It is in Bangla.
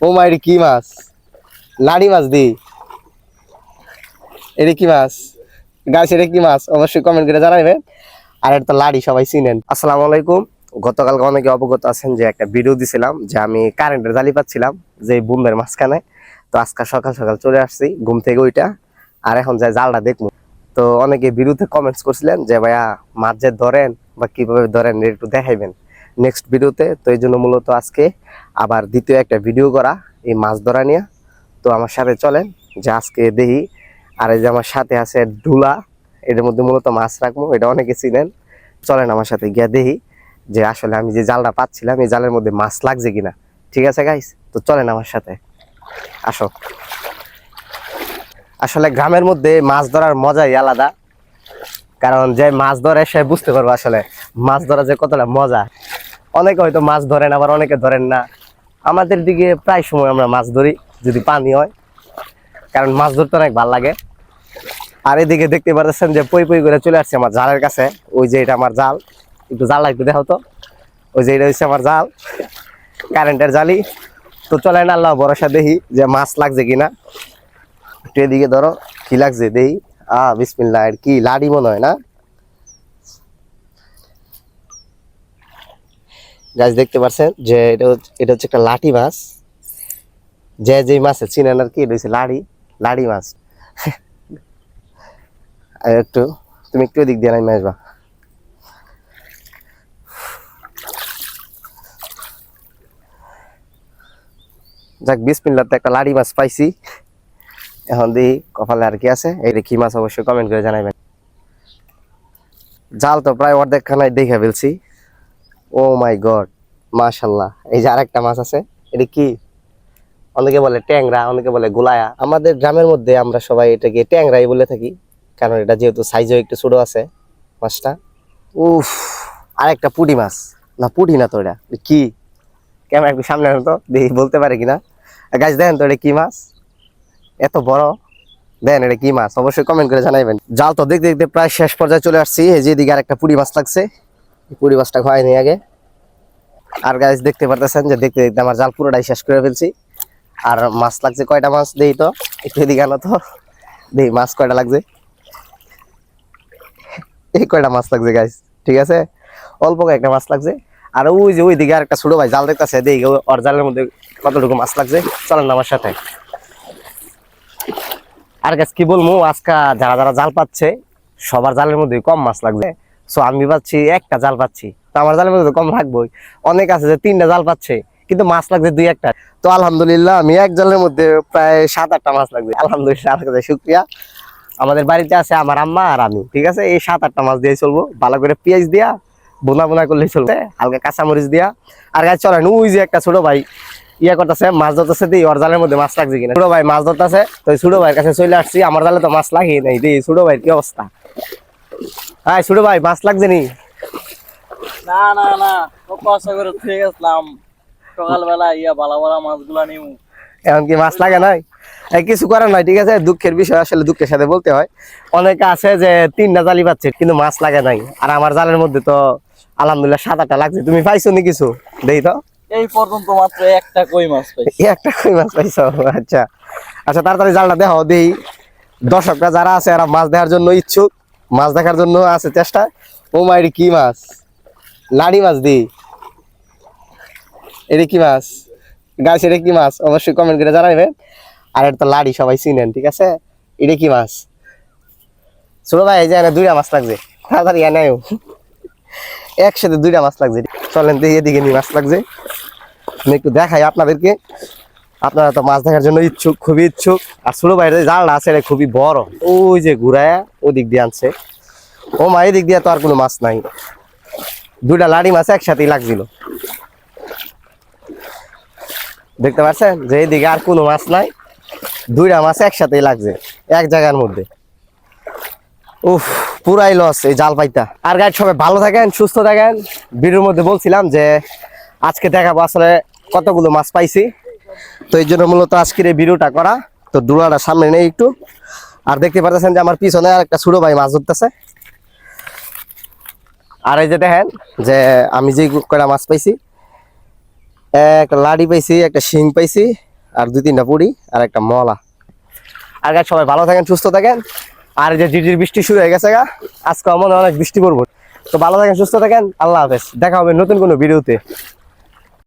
ও কি মাছ? লাড়ি মাছ দি। এটা কি মাছ? গাছ এটা কি মাছ? অবশ্যই কমেন্ট করে জানাবেন আর এটা তো লাড়ি, সবাই চিনেন। আসসালামু আলাইকুম। গতকালকে অনেকে অবগত আছেন যে একটা ভিডিও দিছিলাম, যে আমি কারেন্টের জালি পাচ্ছিলাম, যে বুমের মাঝখানে। তো আজকে সকাল সকাল চলে আসছি, ঘুম থেকে ওইটা আর এখন যাই জালটা দেখব। তো অনেকে বিরুদ্ধে কমেন্টস করছিলেন যে, ভাইয়া, মাছ যে ধরেন বা কীভাবে ধরেন একটু দেখাইবেন নেক্সট ভিডিওতে তো এই জন্য মূলত আজকে আবার দ্বিতীয় একটা ভিডিও করা, এই মাছ ধরা নিয়ে। তো আমার সাথে চলেন, যে আজকে দেখি আর এই যে আমার সাথে আছে ডুলা এটার মধ্যে মূলত মাছ রাখব, এটা অনেকে চিনেন। চলেন আমার সাথে গিয়া দেখি যে আসলে আমি যে জালটা পাচ্ছিলাম, এই জালের মধ্যে মাছ লাগছে কিনা। ঠিক আছে গাইস তো চলেন আমার সাথে। আসো। আসলে গ্রামের মধ্যে মাছ ধরার মজাই আলাদা। কারণ যে মাছ ধরে সে বুঝতে পারব আসলে মাছ ধরা যে কতটা মজা। অনেকে হয়তো মাছ ধরেন, আবার অনেকে ধরেন না। আমাদের দিকে প্রায় সময় আমরা মাছ ধরি, যদি পানি হয়। কারণ মাছ ধরতে অনেক ভালো লাগে। আর এদিকে দেখতে পাচ্ছেন যে পই পই করে চলে আসছে আমার জালের কাছে। ওই যে এটা আমার জাল একটু জাল একটু দেখো তো। ওই যে এটা হচ্ছে আমার জাল কারেন্টের জালি তো চলে না আল্লাহ ভরসা দেখি যে মাছ লাগছে কিনা। একটু এদিকে ধরো, কি লাগছে দেখি আ বিসমিল্লাহ, এর কি লাড়ি মনে হয় না? গাছ দেখতে পাচ্ছেন যে এটা এটা হচ্ছে একটা লাঠি মাছ। যে যে মাছ চিনেন আর কি, এটা হচ্ছে লাড়ি লাড়ি মাছ। আর একটু, তুমি একটু দিক দিয়ে নামে আসবা। যাক, বিসমিল্লাতে একটা লাড়ি মাছ পাইছি। এখন দিই কপালে আর কি আছে। এই কি মাছ, অবশ্যই কমেন্ট করে জানাবেন জাল তো প্রায় অর্ধেক খানায় দেখে ফেলছি। ও মাই গড, মাশাল্লাহ। এই যে আরেকটা মাছ আছে, এটা কি? অনেকে বলে ট্যাংরা, অনেকে বলে গোলায়া। আমাদের গ্রামের মধ্যে আমরা সবাই এটাকে ট্যাংরাই বলে থাকি, কারণ এটা যেহেতু সাইজও একটু ছোট আছে মাছটা। উফ, আরেকটা পুটি মাছ। না, পুটি না তো এটা কি? ক্যামেরা একটু সামনে তো, দেখি বলতে পারে কিনা। গাছ দেখেন তো এটা কি মাছ? এত বড়। দেন এটা কি মাছ? অবশ্যই কমেন্ট করে জানাইবেন। জাল তো দেখতে দেখতে প্রায় শেষ পর্যায়ে চলে আসছি। এই যে এদিকে আরেকটা পুঁটি মাছ লাগছে। পুঁটি মাছটা খাওয়াইনি আগে। আর গাছ দেখতে পারতেছেন যে দেখতে দেখতে আমার জাল পুরোটাই শেষ করে ফেলছি। আর মাছ লাগছে কয়টা মাছ দেই তো? একটু এদিকে আনো তো। দেখি মাছ কয়টা লাগছে? এই কয়টা মাছ লাগছে গাইস ঠিক আছে? অল্প কয়েকটা মাছ লাগছে। আর ওই যে ওই দিকে আর একটা ছোট ভাই জাল দেখতেছে দেখি ও- ওর জালের মধ্যে কতটুকু মাছ লাগছে? চলেন আমার সাথে। আর গাছ কি বলব, আজকা যারা যারা জাল পাচ্ছে, সবার জালের মধ্যে কম মাছ লাগছে। সো আমি পাচ্ছি, একটা জাল পাচ্ছি। তো আমার জালের মধ্যে কম লাগবেই অনেক আছে যে তিনটা জাল পাচ্ছে, কিন্তু মাছ লাগছে দুই একটা। তো আলহামদুলিল্লাহ, আমি এক জালের মধ্যে প্রায় সাত আটটা মাছ লাগছে আলহামদুলিল্লাহ শুক্রিয়া। আমাদের বাড়িতে আছে আমার আম্মা আর আমি, ঠিক আছে? এই সাত আটটা মাছ দিয়ে চলবো। ভালো করে পেঁয়াজ দিয়া, বোনা বোনা করলেই চলবে। হালকা কাঁচামরিচ দিয়া। আর গাছ চলেন, ওই যে একটা ছোট ভাই ইয়া করতেছে, মাছ ধরতেছে দিই, ওর জালের মধ্যে মাছ লাগছে কিনা। ছোট ভাই মাছ ধরতেছে, তো ছোট ভাইয়ের কাছে চলে আসছি। আমার জালে তো মাছ লাগিয়ে নেই দিই, ছোট ভাই কি অবস্থা? ছোট ভাই মাছ লাগছে নি? না না না কষ্ট করে থুয়ে গেছিলাম। সকালবেলা ইয়া বালা বালা মাছগুলা নিউ এখন কি মাছ লাগে নাই? এই কিছু করার নাই ঠিক আছে? দুঃখের বিষয় আসলে দুঃখের সাথে বলতে হয়। অনেকে আছে যে তিনটা জালি পাচ্ছে কিন্তু মাছ লাগে নাই। আর আমার জালের মধ্যে তো আলহামদুলিল্লাহ সাত আটটা লাগছে। তুমি পাইছো নি কিছু? দেই তো। এই পর্যন্ত মাত্র একটা কই মাছ পাইছি। একটা কই মাছ পাইছো? আচ্ছা। আচ্ছা তাড়াতাড়ি জালটা দেখো দেই। দর্শকরা যারা আছে এরা মাছ দেওয়ার জন্য ইচ্ছুক। মাছ দেখার জন্য আছে চেষ্টা। ও মা, এটি কি মাছ? লাড়ি মাছ দি। এটি কি মাছ? গাছ এটা কি মাছ? অবশ্যই কমেন্ট করে জানাবেন আর এটা তো লাড়ি, সবাই চিনেন, ঠিক আছে? এটা কি মাছ? ছোট ভাই, এই যে এনে দুইটা মাছ লাগছে। তাড়াতাড়ি এনাও একসাথে দুইটা মাছ লাগছে। চলেন দেখি এদিকে নি মাছ লাগছে। আমি একটু দেখাই আপনাদেরকে। আপনারা তো মাছ দেখার জন্য ইচ্ছুক, খুবই ইচ্ছুক। আর ভাইয়ের যে জালটা আছে, এটা খুবই বড়। ওই যে ঘুরায় ওদিক দিয়ে আনছে। ও মা, এদিক দিয়ে তো আর কোনো মাছ নাই। দুইটা লাড়ি মাছ একসাথেই লাগছিল। দেখতে পাচ্ছেন? যে এদিকে আর কোনো মাছ নাই। দুইটা মাছ একসাথেই লাগছে, এক জায়গার মধ্যে। উফ, পুরাই লস এই জাল পাইতা আর গাইড সবাই ভালো থাকেন, সুস্থ থাকেন। ভিডিওর মধ্যে বলছিলাম যে, আজকে দেখাবো আসলে কতগুলো মাছ পাইছি। তো এই জন্য মূলত আজকের এই ভিডিওটা করা। তো ডুলাটা সামনে নেই একটু। আর দেখতে পাচ্ছেন যে আমার পিছনে আর একটা ছোট ভাই মাছ ধরতেছে। আর এই যে দেখেন যে আমি যে কয়টা মাছ পাইছি একটা লাড়ি পাইছি, একটা শিং পাইছি, আর দুই তিনটা পুরি আর একটা মলা। আর গাছ সবাই ভালো থাকেন, সুস্থ থাকেন। আর এই যে ঝিরঝির বৃষ্টি শুরু হয়ে গেছে গা, আজকে হয় অনেক বৃষ্টি পড়ব। তো ভালো থাকেন, সুস্থ থাকেন, আল্লাহ হাফেজ। দেখা হবে নতুন কোনো ভিডিওতে।